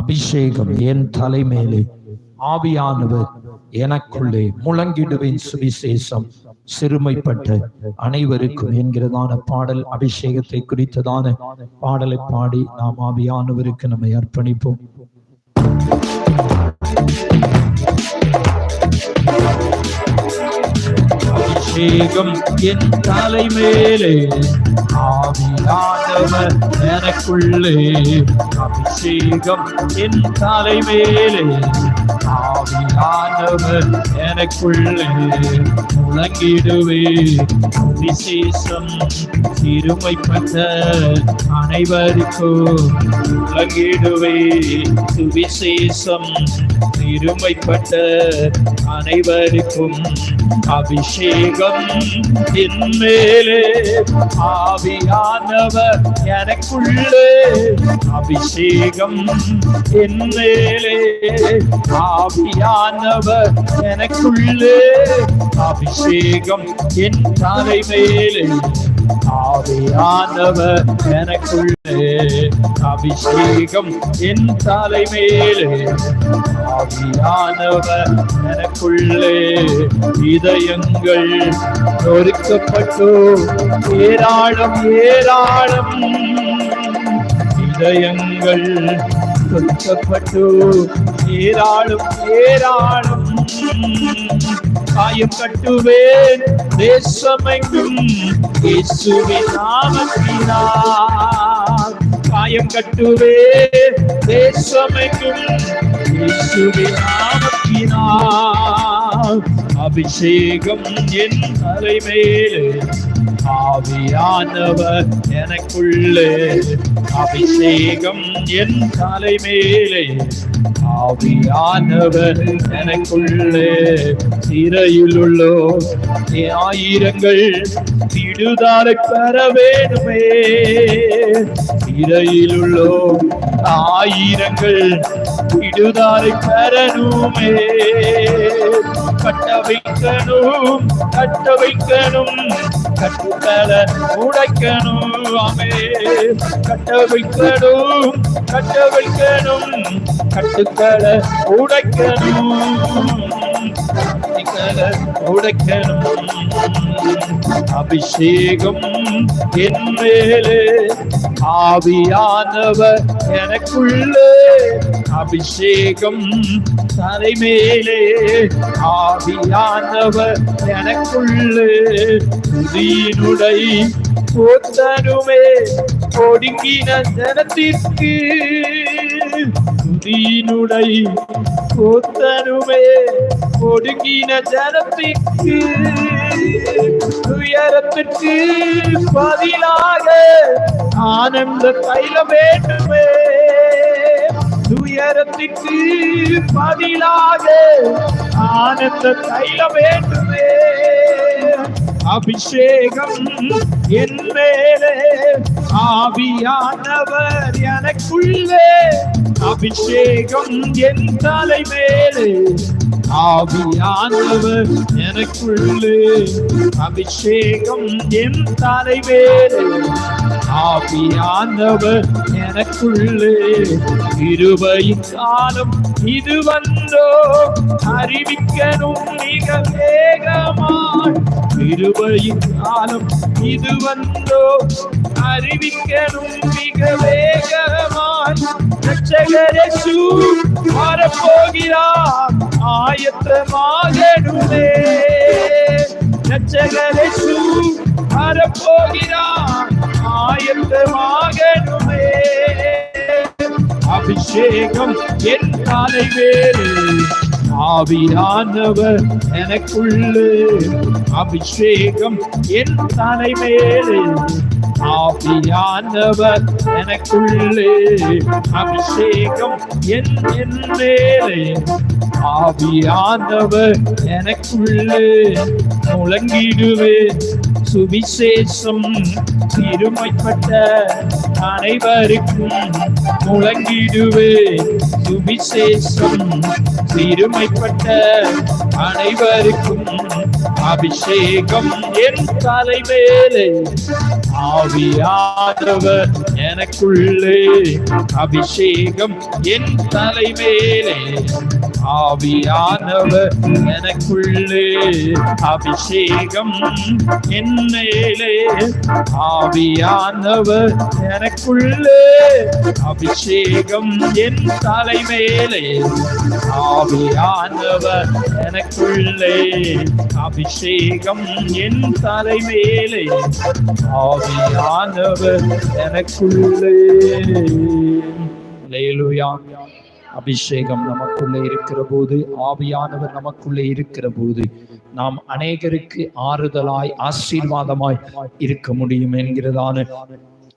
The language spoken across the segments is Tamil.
அபிஷேகம் என் தலைமேலே. ஆவியானவர் எனக்குள்ளே முழங்கிடுவேன் சுவிசேஷம். சிறுமைப்பட்ட அனைவருக்கும் என்கிறதான பாடல் அபிஷேகத்தை குறித்ததான பாடலை பாடி நாம் ஆவியானவருக்கு நம்மை அர்ப்பணிப்போம். அபிஷேகம் என் தலை மேலே ஆவியானவர் எனக்குள்ளே. அபிஷேகம் என் தலை மேலே ஆவியானவர் எனக்குள்ளே முழங்கிடுவே விசேஷம் சிறுமைப்பட்ட அனைவருக்கும் முழங்கிடுவே சுவிசேஷம் சிறுமைப்பட்ட அனைவருக்கும் அபிஷேகம் என்மேலே ஆவியானவர் எனக்குள்ளே அபிஷேகம் என்மேலே ஆ ஆவியானவர் எனக்குள்ளே அபிஷேகம் என் தலை மேலே ஆவியானவர் எனக்குள்ளே அபிஷேகம் என் தலை மேலே ஆவியானவர் எனக்குள்ளே இதயங்கள் நொறுக்கப்பட்டோ ஏராளம் ஏராளம். இதயங்கள் நொறுக்கப்பட்டோ ஏராளம் ஏராளம். காயம் கட்டுவேன் தேசமெங்கும். இயேசுவின் நாமத்தினால். காயம் கட்டுவேன் தேசமெங்கும். இயேசுவின் நாமத்தினால். அபிஷேகம் என் தலைமேலே. ஆவியானவர் எனக்குள்ளே. அபிஷேகம் என் தலைமேலே. ஆவியானவர் எனக்குள்ளே சிறையில் உள்ளோ ஆயிரங்கள் விடுதலை பெற வேணுமே. சிறையில் உள்ளோ ஆயிரங்கள் விடுதலை பெறணுமே. கட்ட வைக்கணும் கட்ட வைக்கணும் கட்டுத்தல உடைக்கணும் ஆமே. கட்ட வைக்கணும் கட்ட வைக்கணும் கட்டுக்கள உடைக்கணும் உடைக்கணும். அபிஷேகம் என் மேலே ஆவியானவர் எனக்குள்ளே அபிஷேகம் தலைமேலே ஆவியானவர் எனக்குள்ளே புதியினுடை போத்தனுமே ஒடுங்கின ஜனத்திற்கு புதியினுடை போத்தனுமே ஒடுங்கின ஜனத்திற்கு துயரத்துக்கு பதிலாக ஆனந்த தைலம் வேண்டுமே. துயரத்துக்கு பதிலாக ஆனந்த தைலம் வேண்டுமே. அபிஷேகம் என் மேலே. ஆவியானவர் எனக்குள்ளே. அபிஷேகம் என் தலைமேலே. ஆவியானவர் எனக்குள்ளே அபிஷேகம் என் தலைவேறு ஆவியானவர் எனக்குள்ளே இருபையின் காலம் இது வந்தோ அறிவிக்கணும் மிக வேகமாய். இருபையின் காலம் இது வந்தோ அறிவிக்கணும் மிக வேகமாய். ரட்சகரசு வரப்போகிறார். ஆயத்தமாகணுமே. நச்சகரசு வரப்போகிறான் ஆயத்தமாகணுமே. அபிஷேகம் என் காலை வேறு ஆவியானவர் எனக்குள்ளே. அபிஷேகம் என் தலைமேலே ஆவியானவர் எனக்குள்ளே அபிஷேகம் என் என் மேலே. ஆவியானவர் எனக்குள்ளே முழங்கிடுவேன். சுவிசேஷம் இருமைப்பட்ட அனைவருக்கும் முழங்கிடுவே சுவிசேஷம் சிறுமைப்பட்ட அனைவருக்கும் அபிஷேகம் என் தலைவேலே ஆவியாதவர் எனக்குள்ளே அபிஷேகம் என் தலைவேலே ஆவியானவர் எனக்குள்ளே அபிஷேகம் என்னையிலே. ஆவியானவர் எனக்குள்ளே அபிஷேகம் என் தலைமையிலே. ஆவியானவர் எனக்குள்ளே அபிஷேகம் என் தலைமையிலே. ஆவியானவர் எனக்குள்ளே. லேலுயா அபிஷேகம் நமக்குள்ளே இருக்கிற போது ஆவியானவர் நமக்குள்ளே இருக்கிற போது நாம் அநேகருக்கு ஆறுதலாய் ஆசீர்வாதமாய் இருக்க முடியும் என்கிறதான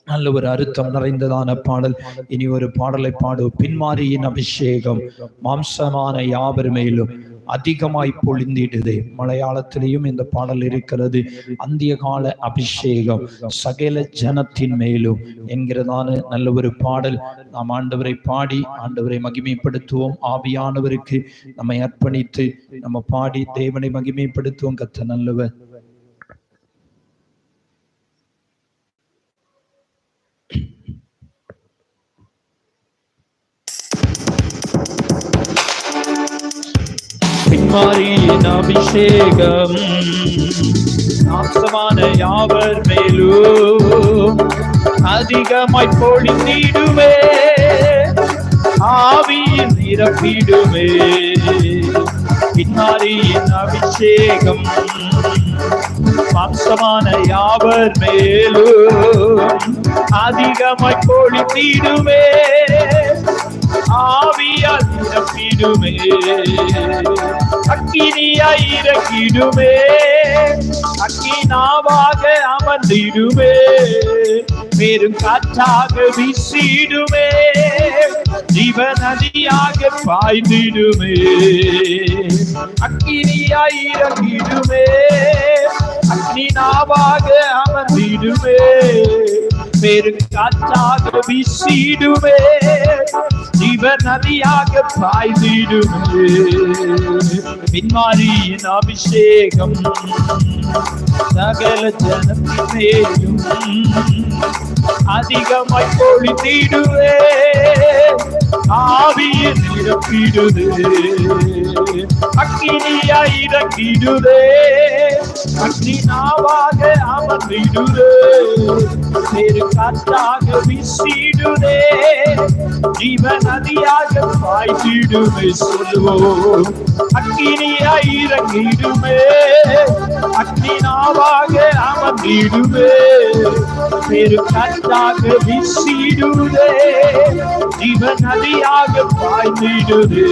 நல்ல ஒரு அர்த்தம் நிறைந்ததான பாடல். இனி ஒரு பாடலை பாடு. பின்மாரியின் அபிஷேகம் மாம்சமான யாவர் மேலும் அதிகமாய் பொழிந்திடுது. மலையாளத்திலேயும் இந்த பாடல் இருக்கிறது. அந்திய கால அபிஷேகம் சகல ஜனத்தின் மேலும் என்கிறதான நல்ல ஒரு பாடல். நாம் ஆண்டவரை பாடி ஆண்டவரை மகிமைப்படுத்துவோம். ஆவியானவருக்கு நம்மை அர்ப்பணித்து நம்ம பாடி தேவனை மகிமைப்படுத்துவோம். கத்த நல்லவர். பின்மாரியின் அபிஷேகம். நாசமான யாவர் மேலும் அதிகமாய் பொழிந்திடுவே ஆவியின் நிரப்பிடுவே பின்மாரியின் அபிஷேகம். மாம்சமான யாவர் மேலும் அதிகமாய் பொழிந்திடுவே ஆவியால் நிரப்பிடுமே அக்கினியாய் இறக்கிடுமே அக்கினாவாக அமர்ந்திடுமே. பெரும் காற்றாக வீசிடுமே. ஜீவ நதியாக பாய்ந்திடுமே. அக்கினியாய் இறக்கிடுமே அக்னினாவாக அமர்ந்திடுமே. பெரும் காற்றாக வீசிடுமே. ஜீவ நதியாக பாய்ந்திடுமே பின்மாரியின் அபிஷேகம் சகல ஜனத்தின் அதிகமாய் பொழிந்திடுவே. ஆவியின் நிரப்பிடுவே. அக்கினியாய் இறக்கிடுதே அக்னி அமர்ந்திடுதே. வேறு காற்றாக வீசிடுதே. ஜீவ நதியாக பாய்ச்சிடுமே சொல்லுவோம் அக்கினியாய் இறங்கிடுமே அக்னி அமர்ந்திடுமே. வேறு காற்றாக வீசிடுதே. ஜீவ நதியாக பாய்ந்திடுதே.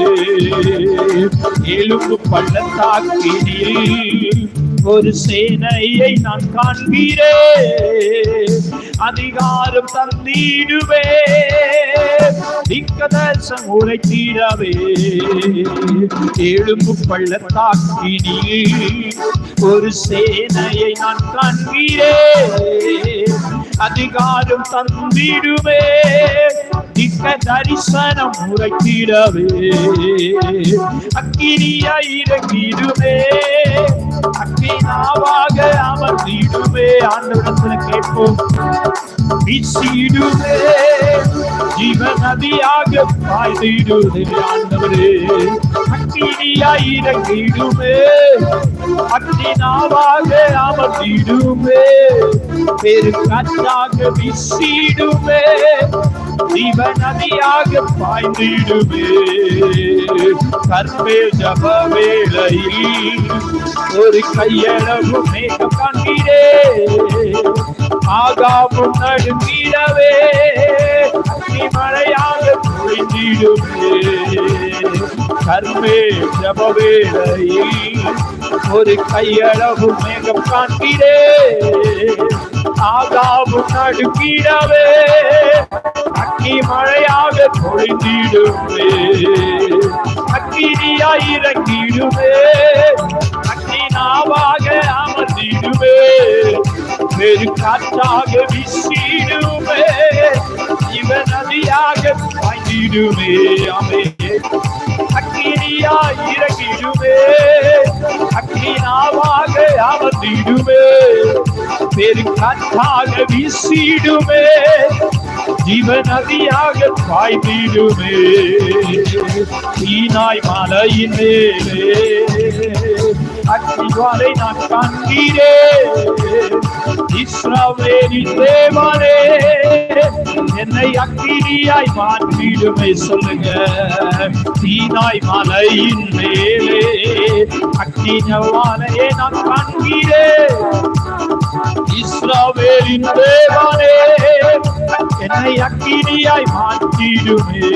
எலும்பு பள்ளத்தாக்கினில் ஒரு சேனையை நான் காண்பீரே. அதிகாரம் தந்திடுவே. திக்கதர்சம் உரைத்திடவே எலும்பு பள்ளத்தாக்கினில் ஒரு சேனையை நான் காண்பீரே. அதிகாரம் தந்திடுவே. திக்க தரிசனம் உரைத்திடவே. அக்கினியாய் இறங்கிடுவே. அக்கினாவாக அமர்ந்திடுவே. ஆண்டவரத்தில் கேட்போம். வீசிடுவே. ஜீவ நதியாக பாய்ந்திடுவே ஆண்டவரே. அக்கினியாய் இறங்கிடுவே. அக்கினாவாக அமர்ந்திடுவே. பெரு காற்றாக வீசிடுவே. ஜீவ நதியாக பாய்ந்திடுவே. கர்மே ஜப வேளையில் ஒரு கையளவு மேகம் காண்கிறே ஆகாமும் நடுங்கிடவே. அக்னி மழையாக பொழிந்திடுவே கர்மே ஜப வேளையில் ஒரு கையளவு மேகம் காண்கிறே ஆகாவும் நடுக்கிடவே அக்கி மழையாக பொழிந்திடுவே அக்கினியாய் இறங்கிடுவே அக்கி நாவாக அமர்ந்திடுமே. பெருக்காற்றாக வீசிடுமே இவன் நதியாக பாய்ந்திடுமே. அமே அக்கினியாய் இறங்கிடுமே அக்கினாவாக அமர்ந்திடுவே பெருக்காற்றாக வீசிடுமே ஜீவ நதியாக பாய்ந்திடுமே. தீனாய் மலையின் மேலே. அக்கிவாலை நான் காண்கிறேன். இஸ்ரவேலின் தேவனே என்னை அக்கினியாய் மாற்றிடுமே சொல்லுங்க. தீனாய் மலையின் மேலே. அக்கினவாலையே நான் காண்கிறேன். இஸ்ராவேலின் தேவனே என்னை அக்கினியாய் மாற்றிடுமே.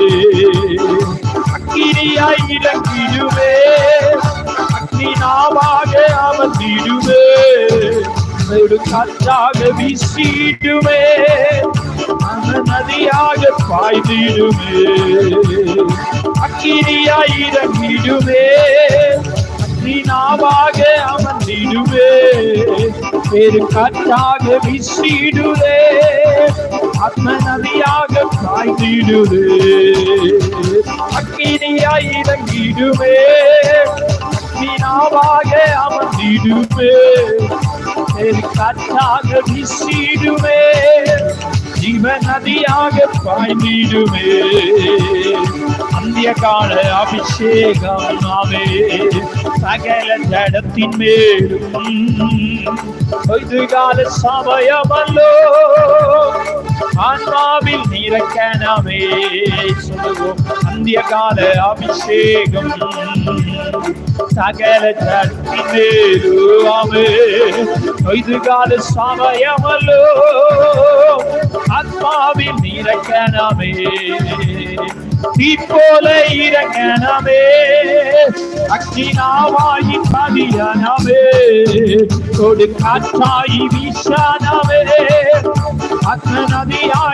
அக்கினியாய் இறங்கிடுமே அக்கினாவாக அமர்ந்திடுமே. ஒரு காற்றாக வீசிடுமே. அந்த நதியாக பாய்ந்திடுமே. அக்கினியாய் இறங்கிடுமே. அக்கினாவாக அமர்ந்திடுமே. பெரு காற்றாக வீசிடுவே ஆத்ம நதியாக பாய்ந்திடுவே அக்கினியாய் இறங்கிடுவே அக்கினாவாக அமர்ந்திடுவே பெரு காற்றாக வீசிடுவே ஜீவ நதியாக பாய்ந்திடுமே அந்திய கால அபிஷேகமாவே சகல ஜடத்தின் மேலும். கால சமயமல்லோ. ஆன்மாவில் நிறக்கணமே சொல்லுவோம் அந்திய கால அபிஷேகம். சகல ஜடத்தின் மேலுமே கால சமயமல்லோ ஆத்மாவில் நிறக்கணமே தீ போல இறங்கனமே அக்கினாவாயி பதியனமே கொடு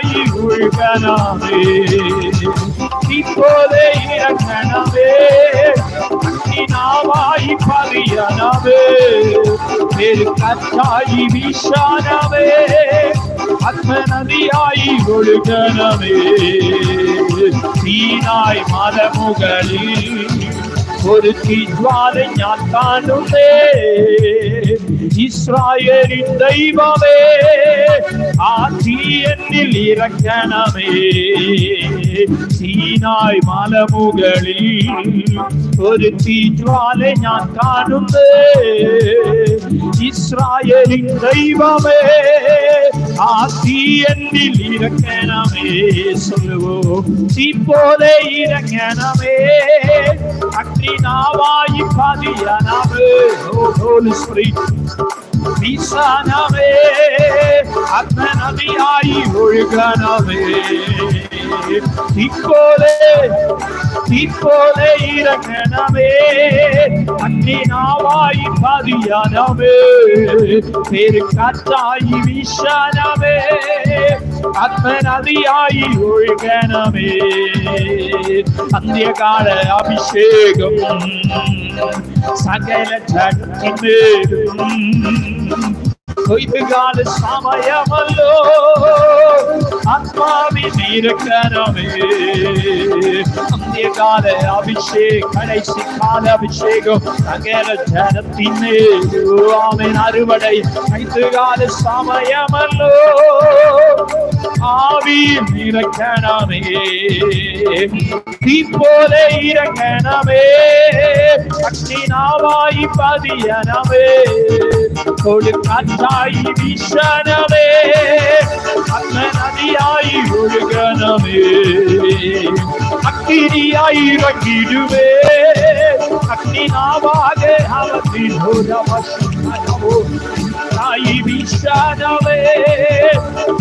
காற்றாயி வீசானவே அத்த இறங்கனவே அக்கினாவாயி பதியனவே பெரு காற்றாயி வீசானவே ஒழுகனவே தீனாய் மதமுகளில் ഒരുക്കി ജ്വാല ഞാൻ കാണുന്നേ ഇസ്രായേലിൻ ദൈവമേ ആ തീയനിൽ ഇറങ്ങണമേ. സീനായ് മലമുകളിൽ ഒരു തീജ്വാല ഞാൻ കാണുന്നേ ഇസ്രായേലിൻ ദൈവമേ ஆசி என்றில் இறக்கணமே சொல்லுவோம் சீ போலே இறங்கணமே அக்னி நாவாயி பாதியானாவே. சொல்லி வீசானவே அக்ன நதியாயி ஒழுகனவே தீப்போலே தீப்போலே இறங்கணமே அக்னி நாவாயி பதியனவே பேரு காற்றாயி வீசானவே ஆத்ம நதியாயி ஒழுகனமே அந்திய கால அபிஷேகம் சகல ஜடத்தின் கொய்துகால சமயமல்லோ ஆத்மாவின் இருக்கணமே அந்திய கால அபிஷேக் கடைசி கால அபிஷேகம் சகல ஜனத்தின் ஆமென் அறுவடை ஐந்து கால சமயமல்லோ ஆவி இறக்கணமே தீப்போல இறக்கணமே அக்னி நாவாய் பதியனமே கொடு காற்றாய் வீசனமே அன்ன நதியாய் ஒழுகனமே அக்கினியாய் இறங்கிடுவே அக்னி நாவாக அவத்தின் தாய்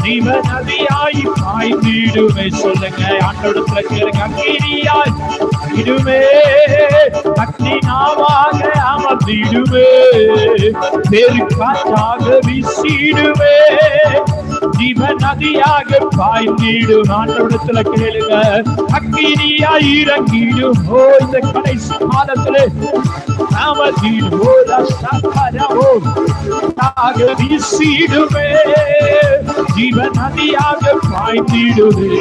ஜீவ நதியாய் பாய்ந்திடுவே சொல்லுங்க ஆண்டோடத்துல பிரச்சனை அக்கினியாய் இடுமே அக்னி நாவாக அமர்ந்திடுவே பெரு காற்றாக வீசிடுவே ஜீவ நதியாக பாய்ந்திடும் ஆண்டோடத்துல கேளுங்க. அக்கினியா இறங்கிடும் ஓ இந்த கடைசி காலத்துல அமர்ந்திடும் ரசப்பரவோ நாக வீசிடுமே. ஜீவ நதியாக பாய்ந்திடுவே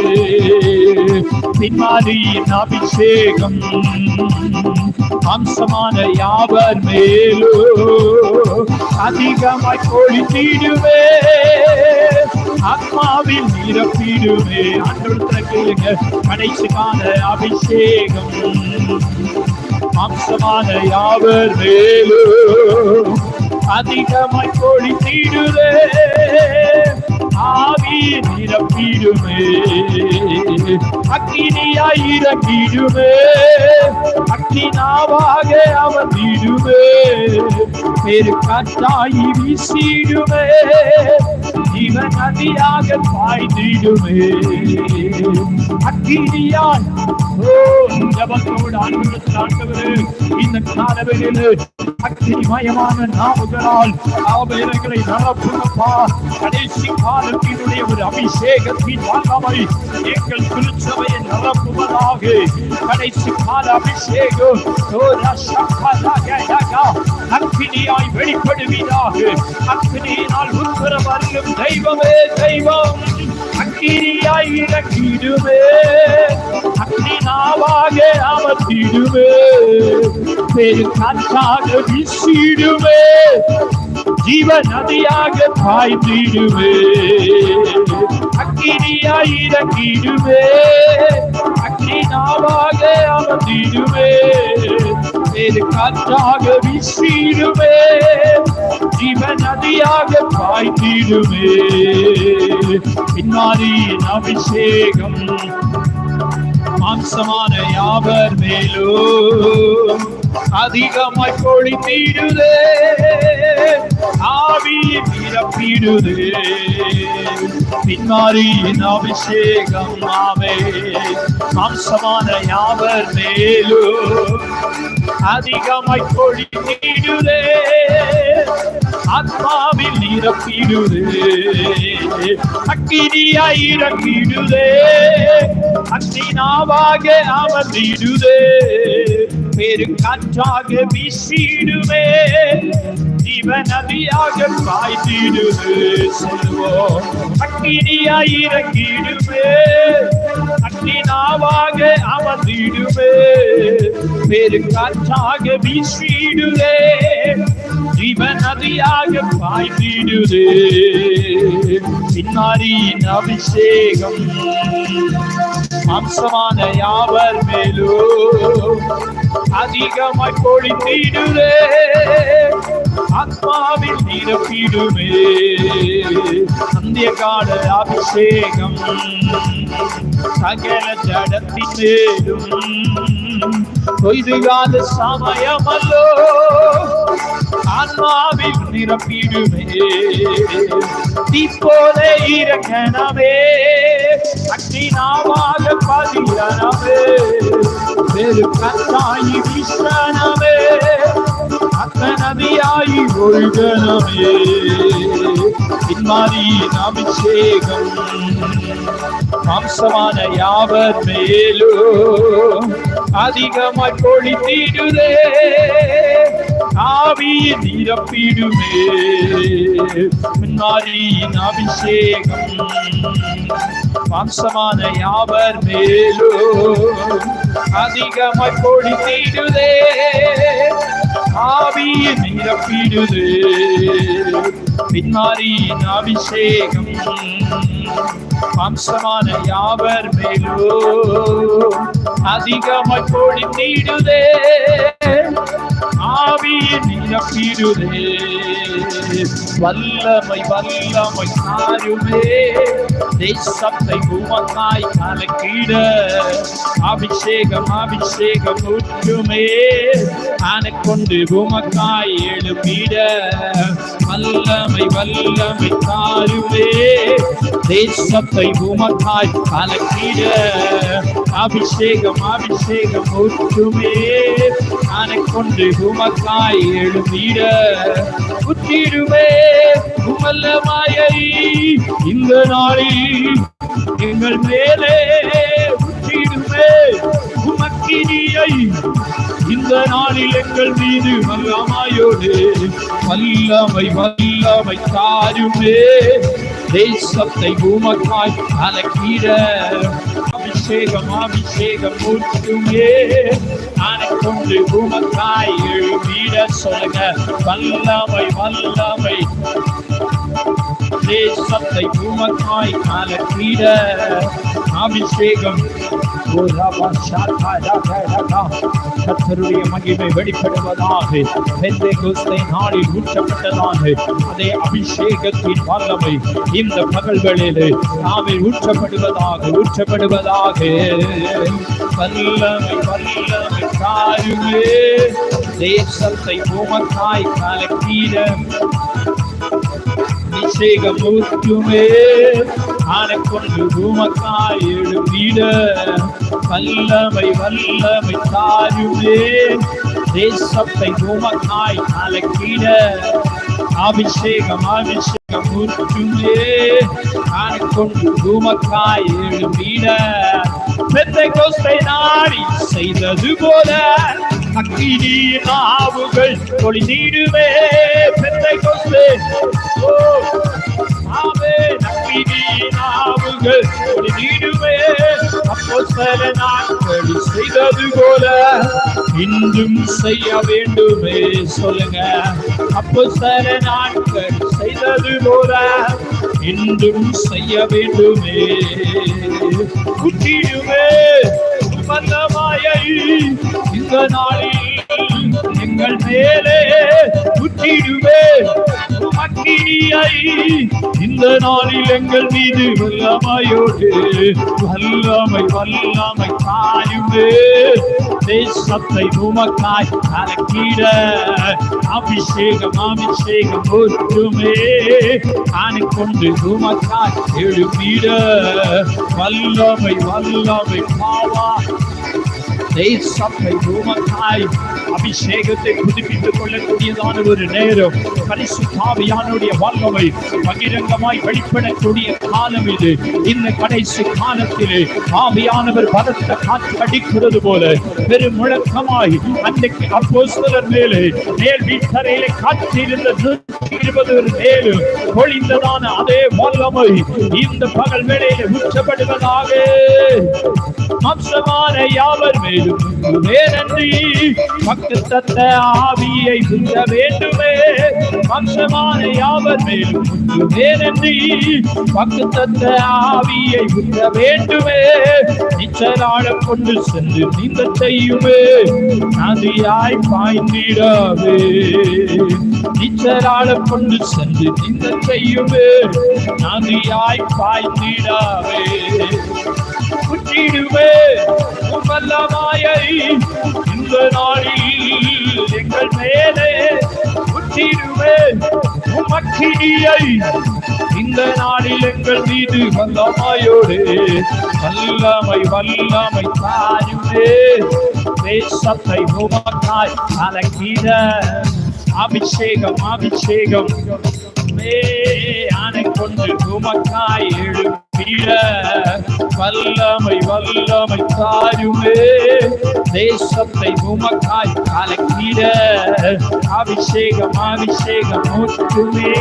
பின்மாரியின் அபிஷேகம் அம்சமான யாவர் மேலோ? அதிகமாய் பொழித்திடுவே ஆத்மாவில் நிரப்பிடுவே ஆண்டவரத்துல கேளுங்க கடைசி கால அபிஷேகம். மாம்சமான யாவர் மேலும் அதிகமாய் பொழித்திடுவே ஆவி நிரப்பிடுமே. அக்கினியாய் இறங்கிடுமே. அக்கினாவாக அவர் விடுமே பெரு காற்றாய் வீசிடுமே. இவன் நதியாக பாய்ந்திடுமே. அக்கினியாய் ஓ ஜபத்தோடு ஆண்டவரத்தில் ஆண்டவரே இந்த மயமான அக்னிமயமான நாவுகளால் ஆவேலைகளை நடப்புகப்பா கடைசி காலத்தினுடைய ஒரு அபிஷேகத்தின் வல்லமை எங்கள் திருச்சபையை நிரப்புவதாக கடைசி கால அபிஷேகம் ஓ வெளிப்படுவீராக. அக்கினியினால் உட்புற வருகும் தெய்வமே தெய்வம். அக்கினியாய் இறக்கிடுமே. அக்னி நாவாக அமர்த்திடுமே பெரு காற்றாக வீசிடுமே ஜீவ நதியாக பாய்ந்திடுவே. அக்கினியாய் இறக்கிடுவே அக்னி நாவாக அமர்ந்திடுவே. பெரு காற்றாக வீசிடுவே. ஜீவ நதியாக பாய்ந்திடுவே. பின்மாரியின் அபிஷேகம் மாம்சமான யாவர் மேலும்? அதிகமாய் பொழித்திடுதே ஆவியின் நிரப்பிடுதே பின்மாரியின் அபிஷேகம் ஆவே மாம்சமான யாவர் மேலும்? அதிகமாய் பொழித்திடுதே ஆத்மாவில் நிரப்பிடுதே. அக்கினியாய் இறக்கிடுதே அக்கினாவாக அமர்ந்திடுதே பெரு காற்றாக வீசிடுவே ஜீவ நதியாக பாய்ந்திடுவே செல்வோம் அக்கினியாய் அமர்ந்திடுவே பெரு காற்றாக வீசிடுவே ஜீவ நதியாக பாய்ந்திடுதே பின்னாரியின் அபிஷேகம் மாம்சமான யாவர் மேலோ? அதிகமாய் பொழித்திடுவே ஆத்மாவில் நிரப்பிடுமே. சந்திய கால அபிஷேகம் சகல ஜடத்தின் மேலும். பொய்துகால சமயமல்லோ ஆன்மாவில் நிரப்பிடுமே. தீப்போல இறக்கணமே அக்னினாவாக பதியனமே வெறு கத்தாயி விஸ்வனமே அத்தனதியாயி ஒழுகனமே பின்மாரியின் அபிஷேகம் மாம்சமான யாவர் மேலும் அதிகமாய் பொழித்திடுதே. ஆவியின் நிரப்பிடுமே மின்மாரியின் அபிஷேகம் மாம்சமான யாவர் மேலும் அதிகமாய் பொழித்திடுதே. ஆவியின் நிரப்பிடுது பின்மாரியின் அபிஷேகம் மாம்சமான யாவர் மேலோ? அதிகமாய் பொழித்திடுதே ஆவியின் நிரப்பிடுதே வல்லமை வல்லமை தாருமே தேசத்தை உமக்காய் கலக்கிட அபிஷேகம் அபிஷேகம் ஊற்றுமே கொண்டு உமக்காய் எழுப்பிட வல்லமை வல்லமை தாருமே தேசத்தை உமக்காய் கலக்கிட அபிஷேகம் அபிஷேகம் ஒற்றுமே. ஊற்றுமே கொண்டு உமக்காய் எழுதிட புத்திடுமே. உமல்ல மாயை இந்த நாளில் எங்கள் மேலே உற்றிடுமே உமக்கினியை இந்த நாளில் எங்கள் மீது வல்லமையோடே வல்லமை வல்லமை தாருமே. தேசத்தை பூமக்காய் அலக்கீர அபிஷேகம் அபிஷேகம் ஊற்றுமே. நானை கொண்டு பூமக்காய் எழுதிட சொல்லுங்க. வல்லமை வல்லமை. தேசத்தை பூமக்காய் அலக்கீர அபிஷேகம். கத்தருடைய மகிமை வெளிப்படுவதாக பெந்தை கோஸ்தை நாளில் ஊற்றப்பட்டதாக அதே அபிஷேகத்தின் வல்லமை இந்த பகல்களில் நாவில் ஊற்றப்படுவதாக ஊற்றப்படுவதாக. வல்லமை வல்லமை தாருமே. தேசத்தை உமக்காய் கலக்கீர அபிஷேகம் ஊற்றுமே. ஆனை கொண்டு உமக்காய் எழுப்பிட. வல்லமை வல்லமை தாருமே தேசத்தை பூமக்காய் கலக்கிட. அபிஷேகம் அபிஷேகம் ஊற்றுமே. ஆனை கொண்டு உமக்காய் எழுப்பிட. பெத்தை கோஸ்தை நாடி செய்தது போல. அக்கினி நாவுகள் ஒளி நீடுமே. பெத்தை கோஸ்தே ஓ ஆமே நாவுகள் ஒளி நீடுமே அப்போ சில நாட்கள் செய்தது போல இன்றும் செய்ய வேண்டுமே சொல்லுங்க. அப்போ சில நாட்கள் செய்தது போல இன்றும் செய்ய வேண்டுமே. குட்டிடுமே மந்தமாயை இந்த நாளில் எங்கள் மேலே குட்டிடுவே பாக்கியாய் இந்த நாளில் எங்கள் மீது வல்லமையோடு வல்லமை வல்லமை காயுமே தேசத்தை உமக்காய் கலக்கிட அபிஷேகம் அபிஷேகம் ஒற்றுமே. ஆனை கொண்டு உமக்காய் எழுப்பிட. வல்லமை வல்லமை பாவா. தேசத்தை உமக்காய் அபிஷேகத்தை புதுப்பித்துக் கொள்ளக்கூடியதான ஒரு நேரம் பரிசுத்தாவியானுடைய வல்லமை பகிரங்கமாய் வெளிப்படக்கூடிய காலம் இது. இந்த கடைசி காலத்திலே ஆவியானவர் பலத்த காற்று அடிக்கிறது போல பெரும் முழக்கமாய் அன்றைக்கு அப்போஸ்தலர் மேலே மேல் வீட்டறையிலே காற்று இருந்த இருபது மேலும் பொழிந்ததான அதே வல்லமை இந்த பகல் வேளையிலே உச்சப்படுவதாக. மாம்சமான யாவர் மேலும் நன்றி. பக்கு தத்த ஆவியை புரிய வேண்டுமே. மாம்சமான யாவர் மேலும் நன்றி. பக்கு தத்த ஆவியை புரிய வேண்டுமே. நிச்சலாட கொண்டு சென்று நீந்த செய்யுமே. நதியாய் பாய்ந்திடவே நிச்சலாட கொண்டு சென்று நீந்த செய்யுமே. நதியாய் பாய்ந்திடவே குற்றிடுவே வல்லமாயை இந்த நாளில் எங்கள் மேலே குற்றிடுவே உமக்கினியை இந்த நாளில் எங்கள் மீது வல்லமையோடு வல்லமை வல்லமை தாயுமே தேசத்தை உமக்காய் அலக்கிட அபிஷேகம் அபிஷேகம். மே ஆனை கொண்டு உமக்காய் எழு எழுப்பிட வல்லமை வல்லமை தாருமே. தேசத்தை உமக்காய் கலக்கிட அபிஷேகம் அபிஷேகம் ஊற்றுமே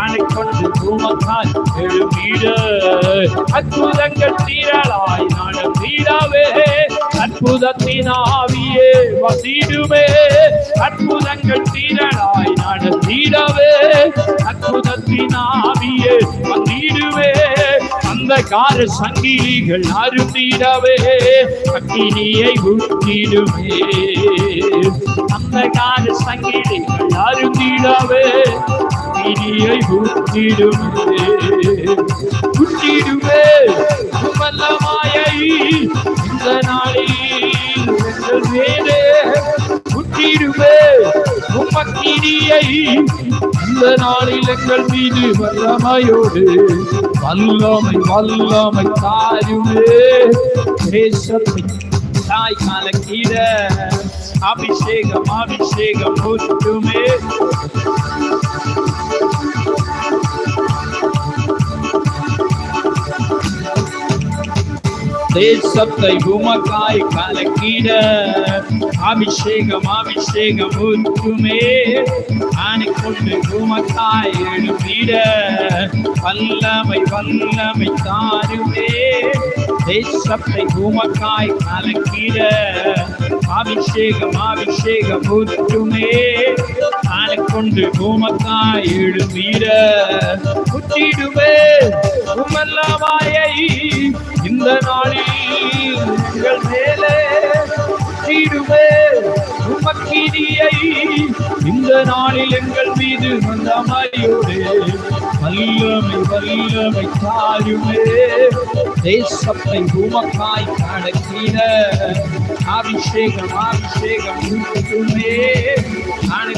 ஆனை கொண்டு உமக்காய் எழுப்பிட அற்புதங்கள் தீரலாய் நாடும் தீராவே. அற்புதத்தின் ஆவியே வந்திடுமே அற்புதங்கள் தீரலாய் நாடும் தீரவே. அற்புதத்தின் ஆவியே வந்திடுவே அந்த கார சங்கிலிகள் அருந்திடவே அக்கினியை ஊற்றிடுமே அந்த கார சங்கிலிகள் அருந்திடவே அக்கினியை ஊற்றிடுமே ஊற்றிடுமே வல்லமாயை இந்த உமக்கினியை இந்த நாளில் எங்கள் மீது வல்லமையோடு வல்லமை வல்லமை தாயுமே. தேசத்தை தாய் கலக்கிட அபிஷேகம் அபிஷேகம் போட்டுமே தேசத்தை உமக்காய் கலக்கிட அபிஷேகம் அபிஷேகம் ஊற்றுமே. ஆனை கொண்டு உமக்காய் எழுப்பிட. வல்லமை வல்லமை தாருமே. தேசத்தை உமக்காய் கலக்கிட. அபிஷேகம் அபிஷேகம் ஊற்றுமே. ஆனை கொண்டு உமக்காய் எழுப்பிட. குத்திடுவே உமல்லவாயை இந்த நாளில் உங்கள் மேலே உமக்கிரியை இந்த நாளில் எங்கள் மீது வந்தமையோடு வல்லமை வல்லமை தாயுமே. தேசத்தை உமக்காய் கடக்கிற அபிஷேகம் அபிஷேகம் ஊற்றுமே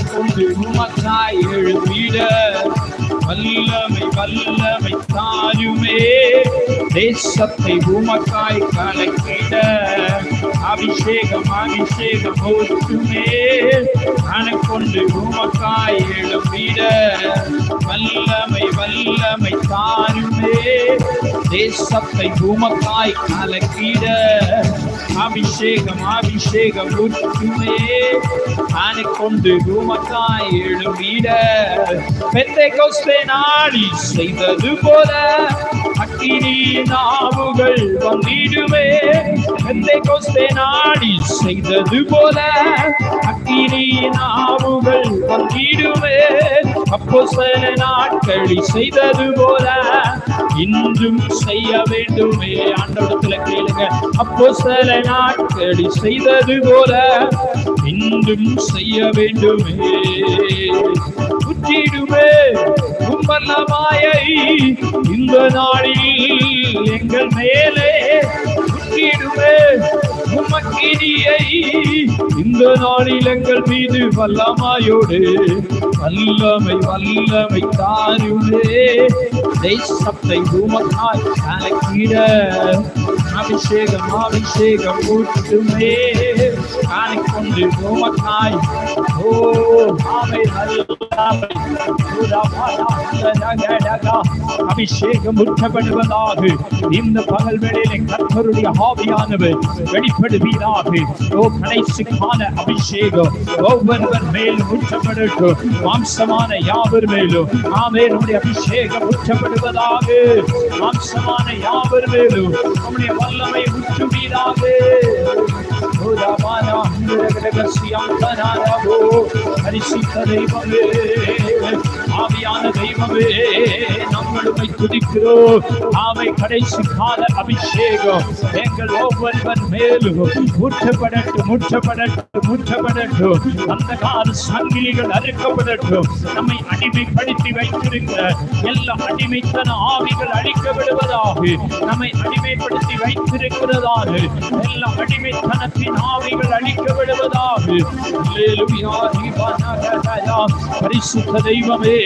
கொண்டு உமக்காய் எழுப்பிட வல்லமை வல்லமை தாயுமே தேசத்தை உமக்காய் கலக்கிட அபிஷேகம் அபிஷேகம் ஊற்றுமே கொண்டு உமக்காய் எழுப்பிட வல்லமை வல்லமை தாயுமே தேசத்தை உமக்காய் கலக்கிட அபிஷேகம் அபிஷேகம் ஊற்றுமே கொண்டு உமக்காய் எழுப்பிட பெத்தை கோஸ்தே நாடி செய்தது போல அக்கினி நாவுகள் வந்திடுமே. எந்தை கொஸ்தே நாடி செய்தது போல அக்கினி நாவுகள் வந்திடுமே. அப்போ சில நாட்களில் செய்தது போல இன்றும் செய்ய வேண்டுமே. ஆண்டவரத்துல கேளுங்க. அப்போ சில நாட்களில் செய்தது போல இன்றும் செய்ய வேண்டுமே. புற்றிடுமே கும்பலமாயை இந்த நாளில் எங்கள் மேலே புற்றிடுமே உமக்கினியை இந்த நாளில் எங்கள் மீது வல்லமாயோடு வல்லமை வல்லமை தாருமே. தேசத்தை உமக்காய் அலக்கிட அபிஷேகம் அபிஷேகம் ஊட்டுமே. காணிக்கொண்டு உமக்காய் ஓ ஆமை அபிஷேகம் ஊற்றப்படுவதாக இந்த பகல் வேளையிலே கர்த்தருடைய ஆவியானவர் வெளிப்படுவீராக. ஓ கடைசிக்கான அபிஷேகம். ஒவ்வொருவர் மேல் ஊற்றப்படட்டும் மாம்சமான யாவர் மேலும். ஆமே நம்முடைய அபிஷேகம் ஊற்றப்படுவதாக மாம்சமான யாவர் மேலும். நம்முடைய வல்லமை ஊற்றுவீராக பரிசுத்த தெய்வமே ஆவியான தெய்வமே நம்மளுமை துதிக்கிறோம். ஆமை கடைசி கால அபிஷேகம். எங்கள் ஒவ்வொருவர் மேலும் முற்றப்படட்டும் முற்றப்படட்டும் முற்றப்படட்டும் அந்த கால சங்கிலிகள் அறுக்கப்படட்டும். நம்மை அடிமைப்படுத்தி வைத்திருக்கிற எல்லா அடிமைத்தன ஆவிகள் அழிக்கப்படுவதாக நம்மை அடிமைப்படுத்தி வைத்திருக்கிறதாக எல்லா அடிமைத்தனத்தின் ஆவிகள் அழிக்கப்படுவதாக பரிசுத்த தெய்வமே.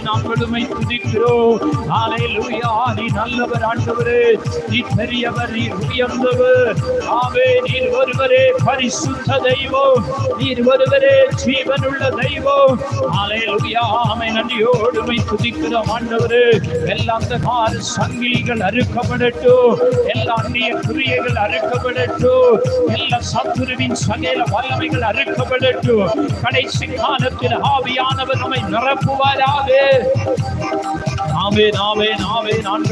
நாங்களுமை துதிக்கிறோம். ஹalleluya நீ நல்லவர் ஆண்டவரே. நீ பெரியவர் நீ உயர்ந்தவர். ஆவே நீர் ஒருவரே பரிசுத்த தெய்வம். நீர் ஒருவரே ஜீவனுள்ள தெய்வம். ஹalleluya ஆமை நன்றியோடு உம்மை துதிக்கிறோம் ஆண்டவரே. எல்லா அந்த கால சங்கிலிகள் அறுக்கப்படட்டும். எல்லா அந்நிய கிரியைகள் அறுக்கப்படட்டும். எல்லா சத்துருவின் சகல வல்லமைகள் அறுக்கப்படட்டும். கடைசி காலத்தில் ஆவியானவர் நம்மை நிரப்புவாராக. ஆமே நாமே நாமே நான்